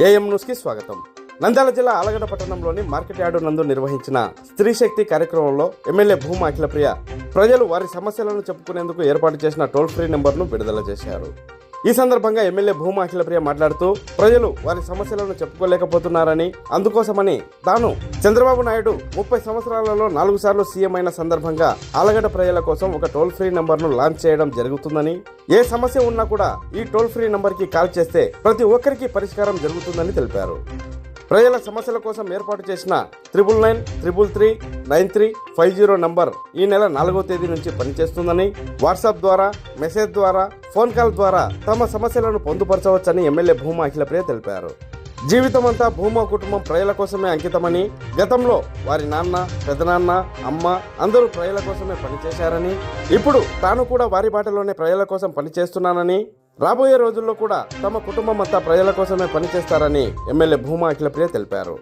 AM న్యూస్కి స్వాగతం. నంద్యాల జిల్లా ఆలగడ్డ పట్టణంలోని మార్కెట్ యార్డు నందు నిర్వహించిన స్త్రీ శక్తి కార్యక్రమంలో ఎమ్మెల్యే భూమా అఖిలప్రియ ప్రజలు వారి సమస్యలను చెప్పుకునేందుకు ఏర్పాటు చేసిన టోల్ ఫ్రీ నెంబర్ను విడుదల చేశారు. ఈ సందర్భంగా ఎమ్మెల్యే భూమా అఖిలప్రియ మాట్లాడుతూ ప్రజలు వారి సమస్యలను చెప్పుకోలేకపోతున్నారని అందుకోసమని తాను చంద్రబాబు నాయుడు ముప్పై సంవత్సరాలలో నాలుగు సార్లు సీఎం అయిన సందర్భంగా ఆలగడ్డ ప్రజల కోసం ఒక టోల్ ఫ్రీ నంబర్ను లాంచ్ చేయడం జరుగుతుందని ఏ సమస్య ఉన్నా కూడా ఈ టోల్ ఫ్రీ నంబర్కి కాల్ చేస్తే ప్రతి ఒక్కరికి పరిష్కారం జరుగుతుందని తెలిపారు. ప్రజల సమస్యల కోసం ఏర్పాటు చేసిన triple nine triple three nine three five zero number ఈ నెల నాలుగో తేదీ నుంచి పనిచేస్తుందని వాట్సాప్ ద్వారా మెసేజ్ ద్వారా ఫోన్ కాల్ ద్వారా తమ సమస్యలను పొందుపరచవచ్చని ఎమ్మెల్యే భూమా అఖిలప్రియ తెలిపారు. జీవితమంతా భూమా కుటుంబం ప్రజల కోసమే అంకితమని గతంలో వారి నాన్న పెదనాన్న అమ్మ అందరూ ప్రజల కోసమే పనిచేశారని ఇప్పుడు తాను కూడా వారి బాటలోనే ప్రజల కోసం పనిచేస్తున్నానని రాబోయే రోజుల్లో కూడా తమ కుటుంబం అంతా ప్రజల కోసమే పనిచేస్తారని ఎమ్మెల్యే భూమా అఖిలప్రియ తెలిపారు.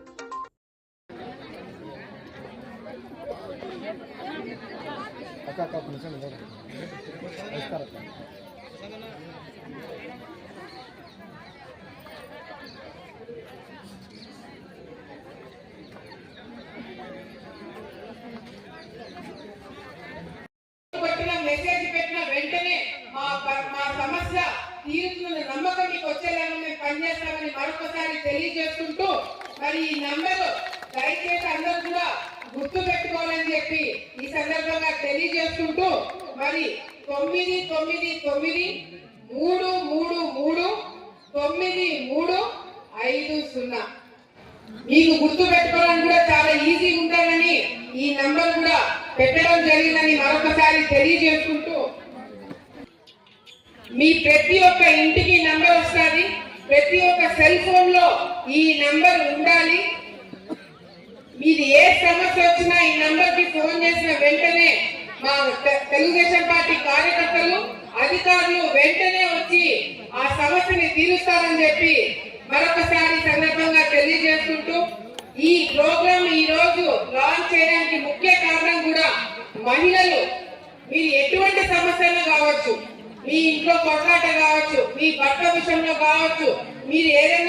కొట్టిన మెసేజ్ పెట్టిన వెంటనే మా మా సమస్య నమ్మకం మీకు వచ్చేలాగా మేము పనిచేస్తామని మరొకసారి తెలియజేస్తుంటూ మరి ఈ నంబరు దయచేసి అందరూ కూడా గుర్తు పెట్టుకోవాలని చెప్పి ఈ సందర్భంగా తెలియజేసుకుంటూ మరి తొమ్మిది తొమ్మిది తొమ్మిది మూడు మూడు మూడు తొమ్మిది మూడు ఐదు సున్నా. మీకు గుర్తు పెట్టుకోవడానికి కూడా చాలా ఈజీగా ఉంటానని ఈ నంబర్ కూడా పెట్టడం జరిగిందని మరొకసారి తెలియజేసుకుంటూ. మీ ప్రతి ఒక్క ఇంటికి నంబర్ వస్తుంది ప్రతి ఒక్క సెల్ ఫోన్లో ఈ నంబర్ ఉండాలి. మీది ఏ సమస్య వచ్చినా ఈ నంబర్కి ఫోన్ చేసిన వెంటనే మా తెలుగుదేశం పార్టీ కార్యకర్తలు అధికారులు వెంటనే వచ్చి ఆ సమస్యని తీరుస్తారని చెప్పి మరొకసారి సందర్భంగా తెలియజేసుకుంటూ ఈ ప్రోగ్రామ్ ఈ రోజు లాంచ్ చేయడానికి ముఖ్య కారణం కూడా మహిళలు. మీరు ఎటువంటి సమస్యలు కావచ్చు మీ ఇంట్లో కొట్లాట కావచ్చు మీ భర్త విషయంలో కావచ్చు మీరు ఏదైనా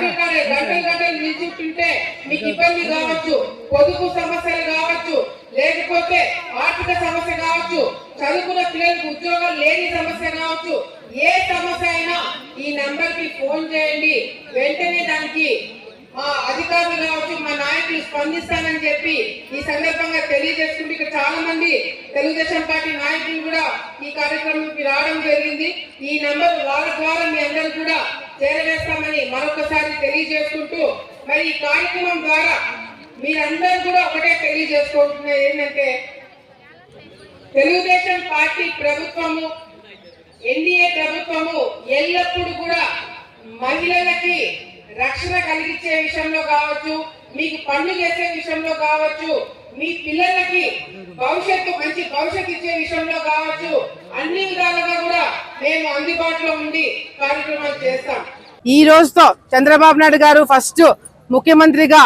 మీకు గంటలు గంటలు నిల్చుంటుంటే మీకు ఇబ్బంది కావచ్చు పొదుపు సమస్యలు కావచ్చు లేకపోతే ఆర్థిక సమస్య కావచ్చు చదువుకున్న పిల్లలకు ఉద్యోగం లేని సమస్య కావచ్చు ఏ సమస్య అయినా ఈ నంబర్కి ఫోన్ చేయండి. వెంటనే దానికి మా అధికారులు కావచ్చు మా నాయకులు స్పందిస్తానని చెప్పి ఈ సందర్భంగా తెలియజేసుకుంటూ ఇక్కడ చాలా మంది తెలుగుదేశం పార్టీ నాయకులు కూడా ఈ కార్యక్రమంకి రావడం జరిగింది. ఈ నంబర్ వాళ్ళ ద్వారా మీ అందరూ కూడా చేరవేస్తామని మరొకసారి తెలియజేసుకుంటూ మరి ఈ కార్యక్రమం ద్వారా మీరందరూ కూడా ఒకటే తెలియజేసుకుంటున్నారు ఏంటంటే తెలుగుదేశం పార్టీ ప్రభుత్వము ఎన్డీఏ ప్రభుత్వము ఎల్లప్పుడూ కూడా మహిళలకి రక్షణ కలిగించే విషయంలో కావచ్చు మీకు పనులు చేసే విషయంలో కావచ్చు మీ పిల్లలకి భవిష్యత్తు మంచి భవిష్యత్తు ఇచ్చే విషయంలో కావచ్చు అన్ని విధాలుగా కూడా మేము అందుబాటులో ఉండి కార్యక్రమాలు చేస్తాం. ఈ రోజుతో చంద్రబాబు నాయుడు గారు ఫస్ట్ ముఖ్యమంత్రిగా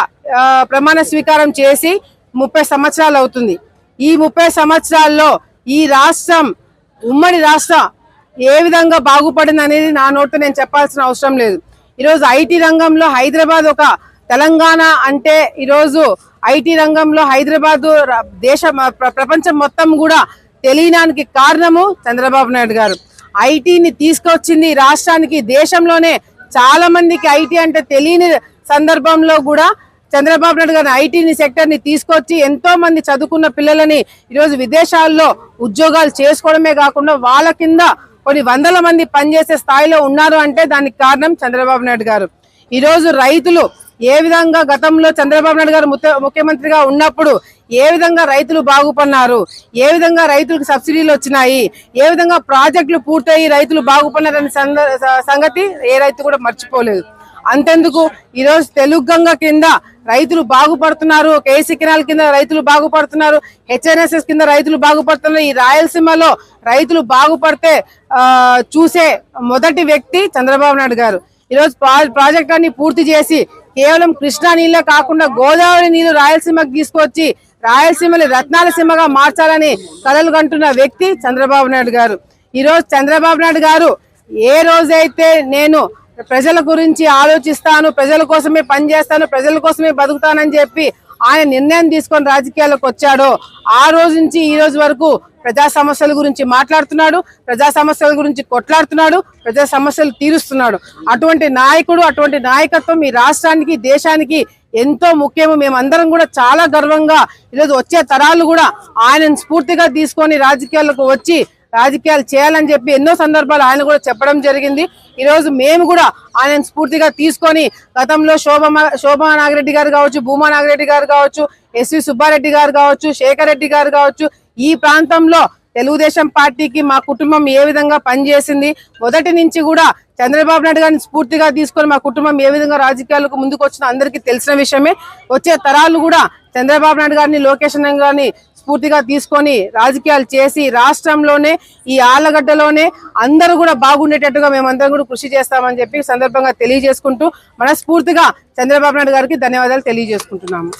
ప్రమాణ స్వీకారం చేసి ముప్పై సంవత్సరాలు అవుతుంది. ఈ ముప్పై సంవత్సరాల్లో ఈ రాష్ట్రం ఉమ్మడి రాష్ట్రం ఏ విధంగా బాగుపడింది అనేది నా నోటితో నేను చెప్పాల్సిన అవసరం లేదు. ఈరోజు ఐటీ రంగంలో హైదరాబాద్ ఒక తెలంగాణ అంటే ఈరోజు ఐటీ రంగంలో హైదరాబాద్ దేశ ప్రపంచం మొత్తం కూడా తెలియడానికి కారణము చంద్రబాబు నాయుడు గారు. ఐటీని తీసుకొచ్చింది ఈ రాష్ట్రానికి దేశంలోనే చాలా మందికి ఐటీ అంటే తెలియని సందర్భంలో కూడా చంద్రబాబు నాయుడు గారి ఐటీని సెక్టర్ని తీసుకొచ్చి ఎంతో మంది చదువుకున్న పిల్లలని ఈరోజు విదేశాల్లో ఉద్యోగాలు చేసుకోవడమే కాకుండా వాళ్ళ కింద కొన్ని వందల మంది పనిచేసే స్థాయిలో ఉన్నారు అంటే దానికి కారణం చంద్రబాబు నాయుడు గారు. ఈరోజు రైతులు ఏ విధంగా గతంలో చంద్రబాబు నాయుడు గారు ముఖ్యమంత్రిగా ఉన్నప్పుడు ఏ విధంగా రైతులు బాగుపడినారు? ఏ విధంగా రైతులకు సబ్సిడీలు వచ్చినాయి? ఏ విధంగా ప్రాజెక్టులు పూర్తయి రైతులు బాగుపడినారనే సంగతి ఏ రైతు కూడా మర్చిపోలేదు. అంతెందుకు? ఈరోజు తెలుగు గంగ కింద రైతులు బాగుపడుతున్నారు. కేసీ కిరాల కింద రైతులు బాగుపడుతున్నారు. హెచ్ఎన్ఎస్ఎస్ కింద రైతులు బాగుపడుతున్నారు. ఈ రాయలసీమలో రైతులు బాగుపడితే చూసే మొదటి వ్యక్తి చంద్రబాబు నాయుడు గారు. ఈరోజు ప్రా- ప్రాజెక్ట్ అన్ని పూర్తి చేసి కేవలం కృష్ణా నీళ్ళే కాకుండా గోదావరి నీళ్ళు రాయలసీమకు తీసుకొచ్చి రాయలసీమని రత్నాల సీమగా మార్చాలని కలలు కంటున్న వ్యక్తి చంద్రబాబు నాయుడు గారు. ఈ రోజు చంద్రబాబు నాయుడు గారు ఏ రోజైతే నేను ప్రజల గురించి ఆలోచిస్తాను ప్రజల కోసమే పనిచేస్తాను ప్రజల కోసమే బతుకుతానని చెప్పి ఆయన నిర్ణయం తీసుకొని రాజకీయాల్లోకి వచ్చాడో ఆ రోజు నుంచి ఈ రోజు వరకు ప్రజా సమస్యల గురించి మాట్లాడుతున్నాడు ప్రజా సమస్యల గురించి కొట్లాడుతున్నాడు ప్రజా సమస్యలు తీరుస్తున్నాడు. అటువంటి నాయకుడు అటువంటి నాయకత్వం ఈ రాష్ట్రానికి దేశానికి ఎంతో ముఖ్యము. మేమందరం కూడా చాలా గర్వంగా ఈరోజు వచ్చే తరాలు కూడా ఆయనను స్ఫూర్తిగా తీసుకొని రాజకీయాలకు వచ్చి రాజకీయాలు చేయాలని చెప్పి ఎన్నో సందర్భాలు ఆయన కూడా చెప్పడం జరిగింది. ఈరోజు మేము కూడా ఆయన స్ఫూర్తిగా తీసుకొని గతంలో శోభమ శోభా నాగిరెడ్డి గారు కావచ్చు భూమా నాగిరెడ్డి గారు కావచ్చు ఎస్వి సుబ్బారెడ్డి గారు కావచ్చు శేఖర్ రెడ్డి గారు కావచ్చు ఈ ప్రాంతంలో తెలుగుదేశం పార్టీకి మా కుటుంబం ఏ విధంగా పనిచేసింది? మొదటి నుంచి కూడా చంద్రబాబు నాయుడు గారిని స్ఫూర్తిగా తీసుకొని మా కుటుంబం ఏ విధంగా రాజకీయాలకు ముందుకు వచ్చిన అందరికీ తెలిసిన విషయమే. వచ్చే తరాలు కూడా చంద్రబాబు నాయుడు గారిని లోకేష్ గారిని స్ఫూర్తిగా తీసుకొని రాజకీయాలు చేసి రాష్ట్రంలోనే ఈ ఆలగడ్డలోనే అందరూ కూడా బాగుండేటట్టుగా మేమందరం కూడా కృషి చేస్తామని చెప్పి సందర్భంగా తెలియజేసుకుంటూ మనస్ఫూర్తిగా చంద్రబాబు నాయుడు గారికి ధన్యవాదాలు తెలియజేసుకుంటున్నాము.